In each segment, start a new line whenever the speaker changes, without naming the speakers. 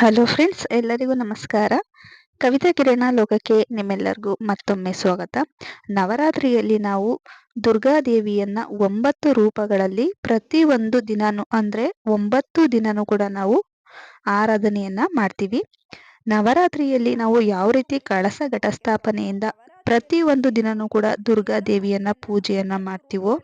Hello friends ಎಲ್ಲರಿಗೂ ನಮಸ್ಕಾರ. ಕವಿತಾ ಕಿರಣ ಲೋಕಕ್ಕೆ ನಿಮ್ಮೆಲ್ಲರಿಗೂ ಮತ್ತೊಮ್ಮೆ ಸ್ವಾಗತ. ನವರಾತ್ರಿಯಲ್ಲಿ ನಾವು ದುರ್ಗಾದೇವಿಯನ್ನ ಒಂಬತ್ತು ರೂಪಗಳಲ್ಲಿ ಪ್ರತಿ ಒಂದು ದಿನಾನು ಅಂದ್ರೆ ಒಂಬತ್ತು ದಿನನೂ ಕೂಡ ನಾವು ಆರಾಧನೆಯನ್ನ ಮಾಡ್ತೀವಿ. ನವರಾತ್ರಿಯಲ್ಲಿ ನಾವು ಯಾವ ರೀತಿ ಕಳಸ ಘಟಸ್ಥಾಪನೆಯಿಂದ ಪ್ರತಿ ಒಂದು ದಿನನೂ ಕೂಡ ದುರ್ಗಾ ದೇವಿಯನ್ನ ಪೂಜೆಯನ್ನ ಮಾಡ್ತೀವೋ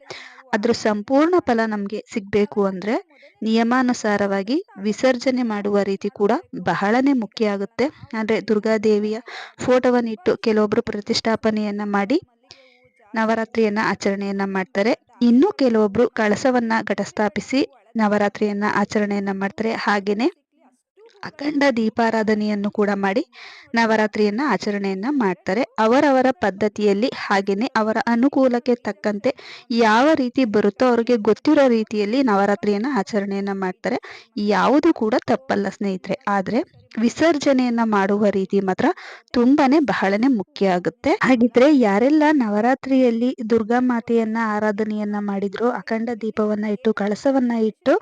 ಅದ್ರ ಸಂಪೂರ್ಣ ಫಲ ನಮಗೆ ಸಿಗಬೇಕು ಅಂದ್ರೆ ನಿಯಮಾನುಸಾರವಾಗಿ ವಿಸರ್ಜನೆ ಮಾಡುವ ರೀತಿ ಕೂಡ ಬಹಳನೇ ಮುಖ್ಯ ಆಗುತ್ತೆ. ಅಂದ್ರೆ ದುರ್ಗಾದೇವಿಯ ಫೋಟೋವನ್ನಿಟ್ಟು ಇಟ್ಟು ಪ್ರತಿಷ್ಠಾಪನೆಯನ್ನು ಮಾಡಿ ನವರಾತ್ರಿಯನ್ನ ಆಚರಣೆಯನ್ನ ಮಾಡ್ತಾರೆ. ಇನ್ನು ಕೆಲವೊಬ್ಬರು ಕಳಸವನ್ನ ಘಟಸ್ಥಾಪಿಸಿ ನವರಾತ್ರಿಯನ್ನ ಆಚರಣೆಯನ್ನ ಮಾಡ್ತಾರೆ. ಹಾಗೇನೆ ಅಖಂಡ ದೀಪಾರಾಧನೆಯನ್ನು ಕೂಡ ಮಾಡಿ ನವರಾತ್ರಿಯನ್ನ ಆಚರಣೆಯನ್ನ ಮಾಡ್ತಾರೆ. ಅವರವರ ಪದ್ಧತಿಯಲ್ಲಿ ಹಾಗೆಯೇ ಅವರ ಅನುಕೂಲಕ್ಕೆ ತಕ್ಕಂತೆ ಯಾವ ರೀತಿ ಬರುತ್ತೋ ಅವರಿಗೆ ಗೊತ್ತಿರೋ ರೀತಿಯಲ್ಲಿ ನವರಾತ್ರಿಯನ್ನ ಆಚರಣೆಯನ್ನ ಮಾಡ್ತಾರೆ. ಯಾವುದು ಕೂಡ ತಪ್ಪಲ್ಲ ಸ್ನೇಹಿತರೆ. ಆದ್ರೆ ವಿಸರ್ಜನೆಯನ್ನ ಮಾಡುವ ರೀತಿ ಮಾತ್ರ ತುಂಬಾನೇ ಬಹಳನೇ ಮುಖ್ಯ ಆಗುತ್ತೆ. ಹಾಗಿದ್ರೆ ಯಾರೆಲ್ಲ ನವರಾತ್ರಿಯಲ್ಲಿ ದುರ್ಗಾ ಮಾತೆಯನ್ನ ಆರಾಧನೆಯನ್ನ ಮಾಡಿದ್ರು, ಅಖಂಡ ದೀಪವನ್ನ ಇಟ್ಟು, ಕಳಸವನ್ನ ಇಟ್ಟು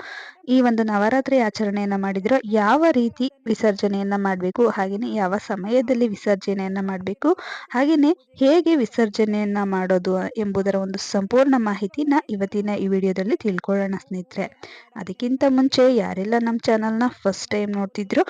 ಈ ಒಂದು ನವರಾತ್ರಿ ಆಚರಣೆಯನ್ನ ಮಾಡಿದ್ರು ಯಾವ ರೀತಿ ವಿಸರ್ಜನೆಯನ್ನ ಮಾಡಬೇಕು, ಹಾಗೇನೆ ಯಾವ ಸಮಯದಲ್ಲಿ ವಿಸರ್ಜನೆಯನ್ನ ಮಾಡಬೇಕು, ಹಾಗೇನೆ ಹೇಗೆ ವಿಸರ್ಜನೆಯನ್ನ ಮಾಡೋದು ಎಂಬುದರ ಒಂದು ಸಂಪೂರ್ಣ ಮಾಹಿತಿನ ಇವತ್ತಿನ ಈ ವಿಡಿಯೋದಲ್ಲಿ ತಿಳ್ಕೊಳ್ಳೋಣ ಸ್ನೇಹಿತರೆ. ಅದಕ್ಕಿಂತ ಮುಂಚೆ ಯಾರೆಲ್ಲ ನಮ್ಮ ಚಾನಲ್ನ ಫಸ್ಟ್ ಟೈಮ್ ನೋಡ್ತಿದ್ರು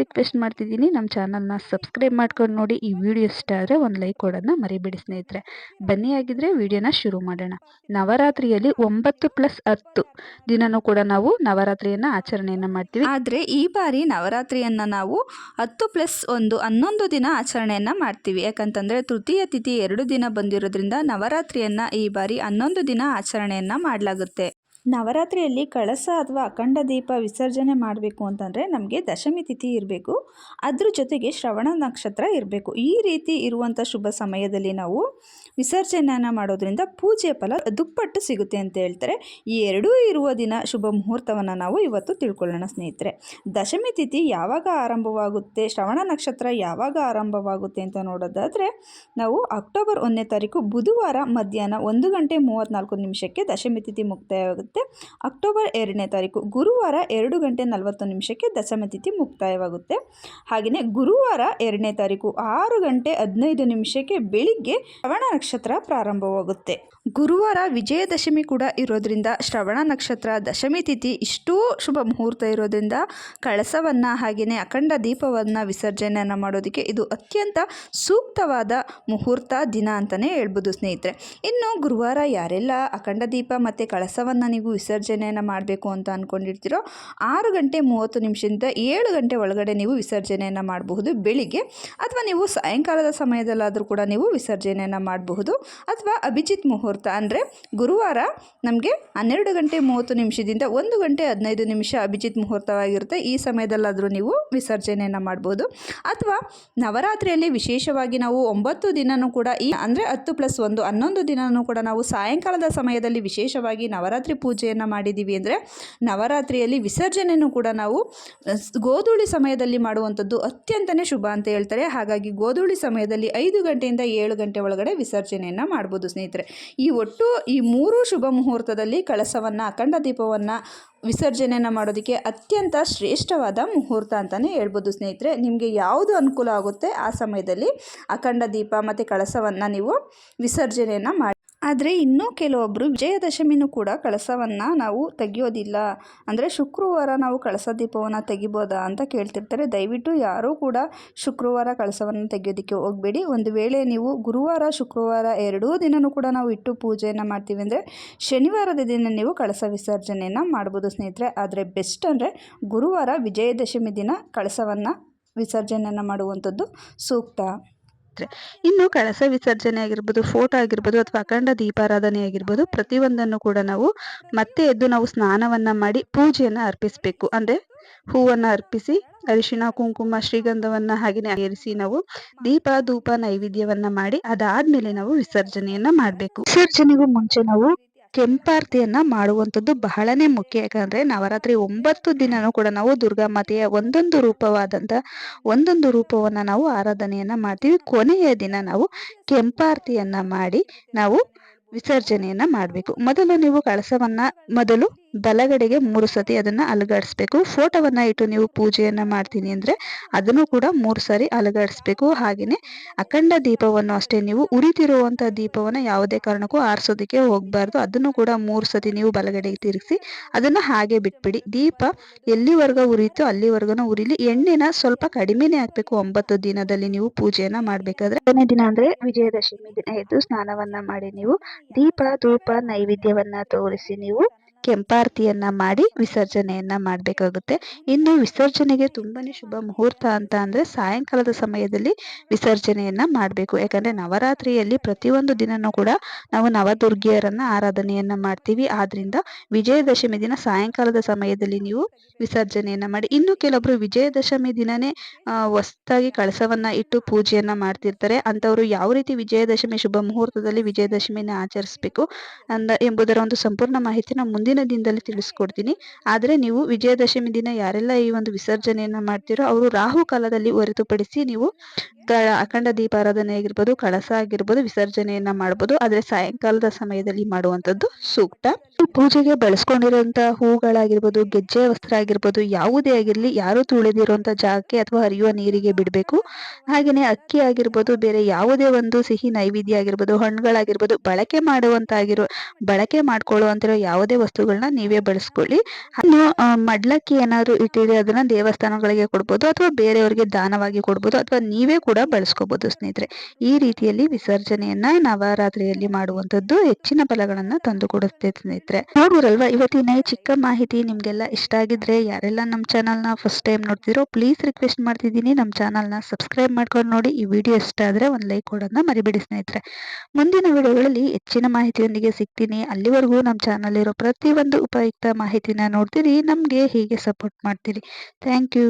ರಿಕ್ವೆಸ್ಟ್ ಮಾಡ್ತಿದ್ದೀನಿ. ನಮ್ಮ ಚಾನಲ್ನ ಸಬ್ಸ್ಕ್ರೈಬ್ ಮಾಡ್ಕೊಂಡು ನೋಡಿ. ಈ ವಿಡಿಯೋ ಇಷ್ಟ ಆದರೆ ಒಂದು ಲೈಕ್ ಕೊಡೋದನ್ನ ಮರಿಬೇಡಿ ಸ್ನೇಹಿತರೆ. ಬನ್ನಿ ಆಗಿದ್ರೆ ವಿಡಿಯೋನ ಶುರು ಮಾಡೋಣ. ನವರಾತ್ರಿಯಲ್ಲಿ ಒಂಬತ್ತು ಪ್ಲಸ್ ಹತ್ತು ದಿನನೂ ಕೂಡ ನಾವು ನವರಾತ್ರಿಯನ್ನ ಆಚರಣೆಯನ್ನ ಮಾಡ್ತೀವಿ.
ಆದರೆ ಈ ಬಾರಿ ನವರಾತ್ರಿಯನ್ನು ನಾವು ಹತ್ತು ಪ್ಲಸ್ ಒಂದು ಹನ್ನೊಂದು ದಿನ ಆಚರಣೆಯನ್ನು ಮಾಡ್ತೀವಿ. ಯಾಕಂತಂದರೆ ತೃತೀಯ ತಿಥಿ ಎರಡು ದಿನ ಬಂದಿರೋದ್ರಿಂದ ನವರಾತ್ರಿಯನ್ನು ಈ ಬಾರಿ ಹನ್ನೊಂದು ದಿನ ಆಚರಣೆಯನ್ನು ಮಾಡಲಾಗುತ್ತೆ. ನವರಾತ್ರಿಯಲ್ಲಿ ಕಳಸ ಅಥವಾ ಅಖಂಡ ದೀಪ ವಿಸರ್ಜನೆ ಮಾಡಬೇಕು ಅಂತಂದರೆ ನಮಗೆ ದಶಮಿ ತಿಥಿ ಇರಬೇಕು. ಅದ್ರ ಜೊತೆಗೆ ಶ್ರವಣ ನಕ್ಷತ್ರ ಇರಬೇಕು. ಈ ರೀತಿ ಇರುವಂಥ ಶುಭ ಸಮಯದಲ್ಲಿ ನಾವು ವಿಸರ್ಜನೆಯನ್ನು ಮಾಡೋದ್ರಿಂದ ಪೂಜೆ ಫಲ ದುಪ್ಪಟ್ಟು ಸಿಗುತ್ತೆ ಅಂತ ಹೇಳ್ತಾರೆ. ಈ ಎರಡೂ ಇರುವ ದಿನ ಶುಭ ಮುಹೂರ್ತವನ್ನು ನಾವು ಇವತ್ತು ತಿಳ್ಕೊಳ್ಳೋಣ ಸ್ನೇಹಿತರೆ. ದಶಮಿ ತಿಥಿ ಯಾವಾಗ ಆರಂಭವಾಗುತ್ತೆ, ಶ್ರವಣ ನಕ್ಷತ್ರ ಯಾವಾಗ ಆರಂಭವಾಗುತ್ತೆ ಅಂತ ನೋಡೋದಾದರೆ ನಾವು ಅಕ್ಟೋಬರ್ ಒಂದನೇ ತಾರೀಕು ಬುಧವಾರ ಮಧ್ಯಾಹ್ನ ಒಂದು ಗಂಟೆ ಮೂವತ್ತ್ನಾಲ್ಕು ನಿಮಿಷಕ್ಕೆ ದಶಮಿ ತಿಥಿ ಮುಕ್ತಾಯವಾಗುತ್ತೆ ಅಕ್ಟೋಬರ್ ಎರಡನೇ ತಾರೀಕು ಗುರುವಾರ ಎರಡು ಗಂಟೆ ನಲವತ್ತು ನಿಮಿಷಕ್ಕೆ ದಸಮತಿಥಿ ತಿಥಿ ಮುಕ್ತಾಯವಾಗುತ್ತೆ. ಹಾಗೆಯೇ ಗುರುವಾರ ಎರಡನೇ ತಾರೀಕು ಆರು ಗಂಟೆ ಹದಿನೈದು ನಿಮಿಷಕ್ಕೆ ಬೆಳಿಗ್ಗೆ ಶ್ರವಣ ನಕ್ಷತ್ರ ಪ್ರಾರಂಭವಾಗುತ್ತೆ. ಗುರುವಾರ ವಿಜಯದಶಮಿ ಕೂಡ ಇರೋದ್ರಿಂದ ಶ್ರವಣ ನಕ್ಷತ್ರ, ದಶಮಿ ತಿಥಿ ಇಷ್ಟೂ ಶುಭ ಮುಹೂರ್ತ ಇರೋದ್ರಿಂದ ಕಳಸವನ್ನು ಹಾಗೆಯೇ ಅಖಂಡ ದೀಪವನ್ನು ವಿಸರ್ಜನೆಯನ್ನು ಮಾಡೋದಕ್ಕೆ ಇದು ಅತ್ಯಂತ ಸೂಕ್ತವಾದ ಮುಹೂರ್ತ ದಿನ ಅಂತಲೇ ಹೇಳ್ಬೋದು ಸ್ನೇಹಿತರೆ. ಇನ್ನು ಗುರುವಾರ ಯಾರೆಲ್ಲ ಅಖಂಡ ದೀಪ ಮತ್ತು ಕಳಸವನ್ನು ನೀವು ವಿಸರ್ಜನೆಯನ್ನು ಮಾಡಬೇಕು ಅಂತ ಅಂದ್ಕೊಂಡಿರ್ತೀರೋ ಆರು ಗಂಟೆ ಮೂವತ್ತು ನಿಮಿಷದಿಂದ ಏಳು ಗಂಟೆ ಒಳಗಡೆ ನೀವು ವಿಸರ್ಜನೆಯನ್ನು ಮಾಡಬಹುದು ಬೆಳಿಗ್ಗೆ, ಅಥವಾ ನೀವು ಸಾಯಂಕಾಲದ ಸಮಯದಲ್ಲಾದರೂ ಕೂಡ ನೀವು ವಿಸರ್ಜನೆಯನ್ನು ಮಾಡಬಹುದು, ಅಥವಾ ಅಭಿಜಿತ್ ಮುಹೂರ್ತ ಮುಹೂರ್ತ ಅಂದರೆ ಗುರುವಾರ ನಮಗೆ ಹನ್ನೆರಡು ಗಂಟೆ ಮೂವತ್ತು ನಿಮಿಷದಿಂದ ಒಂದು ಗಂಟೆ ಹದಿನೈದು ನಿಮಿಷ ಅಭಿಜಿತ್ ಮುಹೂರ್ತವಾಗಿರುತ್ತೆ. ಈ ಸಮಯದಲ್ಲಾದರೂ ನೀವು ವಿಸರ್ಜನೆಯನ್ನು ಮಾಡ್ಬೋದು. ಅಥವಾ ನವರಾತ್ರಿಯಲ್ಲಿ ವಿಶೇಷವಾಗಿ ನಾವು ಒಂಬತ್ತು ದಿನವೂ ಕೂಡ ಈ ಅಂದರೆ ಹತ್ತು ಪ್ಲಸ್ ಒಂದು ಹನ್ನೊಂದು ದಿನವೂ ಕೂಡ ನಾವು ಸಾಯಂಕಾಲದ ಸಮಯದಲ್ಲಿ ವಿಶೇಷವಾಗಿ ನವರಾತ್ರಿ ಪೂಜೆಯನ್ನು ಮಾಡಿದ್ದೀವಿ ಅಂದರೆ ನವರಾತ್ರಿಯಲ್ಲಿ ವಿಸರ್ಜನೆಯೂ ಕೂಡ ನಾವು ಗೋಧೂಳಿ ಸಮಯದಲ್ಲಿ ಮಾಡುವಂಥದ್ದು ಅತ್ಯಂತನೇ ಶುಭ ಅಂತ ಹೇಳ್ತಾರೆ. ಹಾಗಾಗಿ ಗೋಧೂಳಿ ಸಮಯದಲ್ಲಿ ಐದು ಗಂಟೆಯಿಂದ ಏಳು ಗಂಟೆ ಒಳಗಡೆ ವಿಸರ್ಜನೆಯನ್ನು ಮಾಡ್ಬೋದು ಸ್ನೇಹಿತರೆ. ಈ ಒಟ್ಟು ಈ ಮೂರು ಶುಭ ಮುಹೂರ್ತದಲ್ಲಿ ಕಳಸವನ್ನು, ಅಖಂಡ ದೀಪವನ್ನು ವಿಸರ್ಜನೆಯನ್ನು ಮಾಡೋದಕ್ಕೆ ಅತ್ಯಂತ ಶ್ರೇಷ್ಠವಾದ ಮುಹೂರ್ತ ಅಂತಲೇ ಹೇಳ್ಬೋದು ಸ್ನೇಹಿತರೆ. ನಿಮಗೆ ಯಾವುದು ಅನುಕೂಲ ಆಗುತ್ತೆ ಆ ಸಮಯದಲ್ಲಿ ಅಖಂಡ ದೀಪ ಮತ್ತು ಕಳಸವನ್ನು ನೀವು ವಿಸರ್ಜನೆಯನ್ನು ಮಾಡಿ ಆದರೆ ಇನ್ನೂ ಕೆಲವೊಬ್ಬರು ವಿಜಯದಶಮಿನೂ ಕೂಡ ಕಳಸವನ್ನು ನಾವು ತೆಗೆಯೋದಿಲ್ಲ. ಅಂದರೆ ಶುಕ್ರವಾರ ನಾವು ಕಳಸ ದೀಪವನ್ನು ತೆಗಿಬೋದಾ ಅಂತ ಕೇಳ್ತಿರ್ತಾರೆ. ದಯವಿಟ್ಟು ಯಾರೂ ಕೂಡ ಶುಕ್ರವಾರ ಕಳಸವನ್ನು ತೆಗೆಯೋದಕ್ಕೆ ಹೋಗಬೇಡಿ. ಒಂದು ವೇಳೆ ನೀವು ಗುರುವಾರ, ಶುಕ್ರವಾರ ಎರಡೂ ದಿನವೂ ಕೂಡ ನಾವು ಇಟ್ಟು ಪೂಜೆಯನ್ನು ಮಾಡ್ತೀವಿ ಅಂದರೆ ಶನಿವಾರದ ದಿನ ನೀವು ಕಳಸ ವಿಸರ್ಜನೆಯನ್ನು ಮಾಡ್ಬೋದು ಸ್ನೇಹಿತರೆ. ಆದರೆ ಬೆಸ್ಟ್ ಅಂದರೆ ಗುರುವಾರ ವಿಜಯದಶಮಿ ದಿನ ಕಳಸವನ್ನು ವಿಸರ್ಜನೆಯನ್ನು ಮಾಡುವಂಥದ್ದು ಸೂಕ್ತ.
ಇನ್ನು ಕಳಸ ವಿಸರ್ಜನೆ ಆಗಿರ್ಬೋದು, ಫೋಟೋ ಆಗಿರ್ಬೋದು ಅಥವಾ ಅಖಂಡ ದೀಪಾರಾಧನೆ ಆಗಿರ್ಬೋದು, ಪ್ರತಿಯೊಂದನ್ನು ಕೂಡ ನಾವು ಮತ್ತೆ ಎದ್ದು ನಾವು ಸ್ನಾನವನ್ನ ಮಾಡಿ ಪೂಜೆಯನ್ನ ಅರ್ಪಿಸಬೇಕು. ಅಂದ್ರೆ ಹೂವನ್ನ ಅರ್ಪಿಸಿ, ಅರಿಶಿಣ, ಕುಂಕುಮ, ಶ್ರೀಗಂಧವನ್ನ ಹಾಗೆಯೇ ಏರಿಸಿ ನಾವು ದೀಪ, ಧೂಪ, ನೈವೇದ್ಯವನ್ನ ಮಾಡಿ ಅದಾದ್ಮೇಲೆ ನಾವು ವಿಸರ್ಜನೆಯನ್ನ ಮಾಡಬೇಕು. ವಿಸರ್ಜನೆಗೂ ಮುಂಚೆ ನಾವು ಕೆಂಪಾರತಿಯನ್ನ ಮಾಡುವಂಥದ್ದು ಬಹಳನೇ ಮುಖ್ಯ. ಯಾಕಂದ್ರೆ ನವರಾತ್ರಿ ಒಂಬತ್ತು ದಿನನೂ ಕೂಡ ನಾವು ದುರ್ಗಾ ಮಾತೆಯ ಒಂದೊಂದು ರೂಪವಾದಂತ ಒಂದೊಂದು ರೂಪವನ್ನ ನಾವು ಆರಾಧನೆಯನ್ನ ಮಾಡ್ತೀವಿ. ಕೊನೆಯ ದಿನ ನಾವು ಕೆಂಪಾರತಿಯನ್ನು ಮಾಡಿ ನಾವು ವಿಸರ್ಜನೆಯನ್ನ ಮಾಡಬೇಕು. ಮೊದಲು ನೀವು ಕಳಸವನ್ನು ಮೊದಲು ಬಲಗಡೆಗೆ ಮೂರು ಸತಿ ಅದನ್ನ ಅಲುಗಾಡಿಸ್ಬೇಕು. ಫೋಟೋವನ್ನ ಇಟ್ಟು ನೀವು ಪೂಜೆಯನ್ನ ಮಾಡ್ತೀನಿ ಅಂದ್ರೆ ಅದನ್ನು ಕೂಡ ಮೂರು ಸಾರಿ ಅಲುಗಾಡಿಸ್ಬೇಕು. ಹಾಗೆಯೇ ಅಖಂಡ ದೀಪವನ್ನು ಅಷ್ಟೇ, ನೀವು ಉರಿತಿರುವಂಥ ದೀಪವನ್ನು ಯಾವುದೇ ಕಾರಣಕ್ಕೂ ಆರಿಸೋದಕ್ಕೆ ಹೋಗಬಾರ್ದು. ಅದನ್ನು ಕೂಡ ಮೂರು ಸತಿ ನೀವು ಬಲಗಡೆಗೆ ತಿರುಗಿಸಿ ಅದನ್ನು ಹಾಗೆ ಬಿಟ್ಬಿಡಿ. ದೀಪ ಎಲ್ಲಿವರೆಗೂ ಉರಿಯುತ್ತೋ ಅಲ್ಲಿವರೆಗೂ ಉರಿಲಿ. ಎಣ್ಣೆನ ಸ್ವಲ್ಪ ಕಡಿಮೆನೆ ಹಾಕ್ಬೇಕು. ಒಂಬತ್ತು ದಿನದಲ್ಲಿ ನೀವು ಪೂಜೆಯನ್ನು ಮಾಡಬೇಕಾದ್ರೆ. ಕೊನೆ ದಿನ ಅಂದರೆ ವಿಜಯದಶಮಿ ದಿನ. ಎದ್ದು ಸ್ನಾನವನ್ನ ಮಾಡಿ ನೀವು ದೀಪ, ಧೂಪ, ನೈವೇದ್ಯವನ್ನ ತೋರಿಸಿ ನೀವು ಕೆಂಪಾರತಿಯನ್ನ ಮಾಡಿ ವಿಸರ್ಜನೆಯನ್ನ ಮಾಡಬೇಕಾಗುತ್ತೆ. ಇನ್ನು ವಿಸರ್ಜನೆಗೆ ತುಂಬಾನೇ ಶುಭ ಮುಹೂರ್ತ ಅಂತ ಅಂದ್ರೆ ಸಾಯಂಕಾಲದ ಸಮಯದಲ್ಲಿ ವಿಸರ್ಜನೆಯನ್ನ ಮಾಡಬೇಕು. ಯಾಕಂದ್ರೆ ನವರಾತ್ರಿಯಲ್ಲಿ ಪ್ರತಿಯೊಂದು ದಿನನೂ ಕೂಡ ನಾವು ನವದುರ್ಗಿಯರನ್ನ ಆರಾಧನೆಯನ್ನ ಮಾಡ್ತೀವಿ. ಆದ್ರಿಂದ ವಿಜಯದಶಮಿ ದಿನ ಸಾಯಂಕಾಲದ ಸಮಯದಲ್ಲಿ ನೀವು ವಿಸರ್ಜನೆಯನ್ನ ಮಾಡಿ. ಇನ್ನು ಕೆಲವೊಬ್ರು ವಿಜಯದಶಮಿ ದಿನನೇ ಹೊಸದಾಗಿ ಕಳಸವನ್ನ ಇಟ್ಟು ಪೂಜೆಯನ್ನ ಮಾಡ್ತಿರ್ತಾರೆ. ಅಂತವರು ಯಾವ ರೀತಿ ವಿಜಯದಶಮಿ ಶುಭ ಮುಹೂರ್ತದಲ್ಲಿ ವಿಜಯದಶಮಿನ ಆಚರಿಸಬೇಕು ಅಂದ, ಎಂಬುದರ ಒಂದು ಸಂಪೂರ್ಣ ಮಾಹಿತಿನ ಮುಂದಿನ ಮುಂದಿನ ದಿನದಲ್ಲಿ ತಿಳಿಸ್ಕೊಡ್ತೀನಿ. ಆದರೆ ನೀವು ವಿಜಯದಶಮಿ ದಿನ ಯಾರೆಲ್ಲ ಈ ಒಂದು ವಿಸರ್ಜನೆಯನ್ನ ಮಾಡ್ತೀರೋ ಅವರು ರಾಹು ಕಾಲದಲ್ಲಿ ಹೊರತುಪಡಿಸಿ ನೀವು ಅಖಂಡ ದೀಪಾರಾಧನೆ ಆಗಿರ್ಬೋದು, ಕಳಸ ಆಗಿರ್ಬೋದು, ವಿಸರ್ಜನೆಯನ್ನ ಮಾಡ್ಬೋದು. ಆದ್ರೆ ಸಾಯಂಕಾಲದ ಸಮಯದಲ್ಲಿ ಮಾಡುವಂತದ್ದು ಸೂಕ್ತ. ಪೂಜೆಗೆ ಬಳಸ್ಕೊಂಡಿರುವಂತಹ ಹೂಗಳಾಗಿರ್ಬೋದು, ಗೆಜ್ಜೆ ವಸ್ತ್ರ ಆಗಿರ್ಬೋದು, ಯಾವುದೇ ಆಗಿರ್ಲಿ, ಯಾರು ತುಳಿದಿರುವಂತಹ ಜಾಗಕ್ಕೆ ಅಥವಾ ಹರಿಯುವ ನೀರಿಗೆ ಬಿಡಬೇಕು. ಹಾಗೆಯೇ ಅಕ್ಕಿ ಆಗಿರ್ಬೋದು, ಬೇರೆ ಯಾವುದೇ ಒಂದು ಸಿಹಿ ನೈವೇದ್ಯ ಆಗಿರ್ಬೋದು, ಹಣ್ಣುಗಳಾಗಿರ್ಬೋದು, ಬಳಕೆ ಮಾಡುವಂತ ಆಗಿರೋ ಬಳಕೆ ಮಾಡ್ಕೊಳ್ಳುವಂತಿರೋ ಯಾವುದೇ ವಸ್ತುಗಳನ್ನ ನೀವೇ ಬಳಸ್ಕೊಳ್ಳಿ. ಮಡ್ಲಕ್ಕಿ ಏನಾದ್ರು ಇಟ್ಟಿದ್ರೆ ಅದನ್ನ ದೇವಸ್ಥಾನಗಳಿಗೆ ಕೊಡ್ಬೋದು ಅಥವಾ ಬೇರೆಯವರಿಗೆ ದಾನವಾಗಿ ಕೊಡ್ಬೋದು ಅಥವಾ ನೀವೇ ಕೂಡ ಬಳಸ್ಕೋಬಹುದು ಸ್ನೇಹಿತರೆ. ಈ ರೀತಿಯಲ್ಲಿ ವಿಸರ್ಜನೆಯನ್ನ ನವರಾತ್ರಿಯಲ್ಲಿ ಮಾಡುವಂತದ್ದು ಹೆಚ್ಚಿನ ಫಲಗಳನ್ನ ತಂದು ಕೊಡುತ್ತೆ ಸ್ನೇಹಿತರೆ. ನೋಡ್ಬೋದಲ್ವಾ ಇವತ್ತಿನ ಈ ಚಿಕ್ಕ ಮಾಹಿತಿ ನಿಮ್ಗೆಲ್ಲ ಇಷ್ಟ ಆಗಿದ್ರೆ ಯಾರೆಲ್ಲ ನಮ್ಮ ಚಾನಲ್ನ ಫಸ್ಟ್ ಟೈಮ್ ನೋಡ್ತಿರೋ ಪ್ಲೀಸ್ ರಿಕ್ವೆಸ್ಟ್ ಮಾಡ್ತಿದ್ದೀನಿ. ನಮ್ಮ ಚಾನಲ್ನ ಸಬ್ಸ್ಕ್ರೈಬ್ ಮಾಡ್ಕೊಂಡು ನೋಡಿ. ಈ ವಿಡಿಯೋ ಇಷ್ಟ ಆದ್ರೆ ಒಂದು ಲೈಕ್ ಕೊಡೋದನ್ನ ಮರಿಬೇಡಿ ಸ್ನೇಹಿತರೆ. ಮುಂದಿನ ವಿಡಿಯೋಗಳಲ್ಲಿ ಹೆಚ್ಚಿನ ಮಾಹಿತಿಯೊಂದಿಗೆ ಸಿಗ್ತೀನಿ. ಅಲ್ಲಿವರೆಗೂ ನಮ್ಮ ಚಾನಲ್ ಇರೋ ಪ್ರತಿಯೊಂದು ಉಪಯುಕ್ತ ಮಾಹಿತಿನ ನೋಡ್ತೀರಿ ನಮಗೆ ಹೀಗೆ ಸಪೋರ್ಟ್ ಮಾಡ್ತೀರಿ. Thank you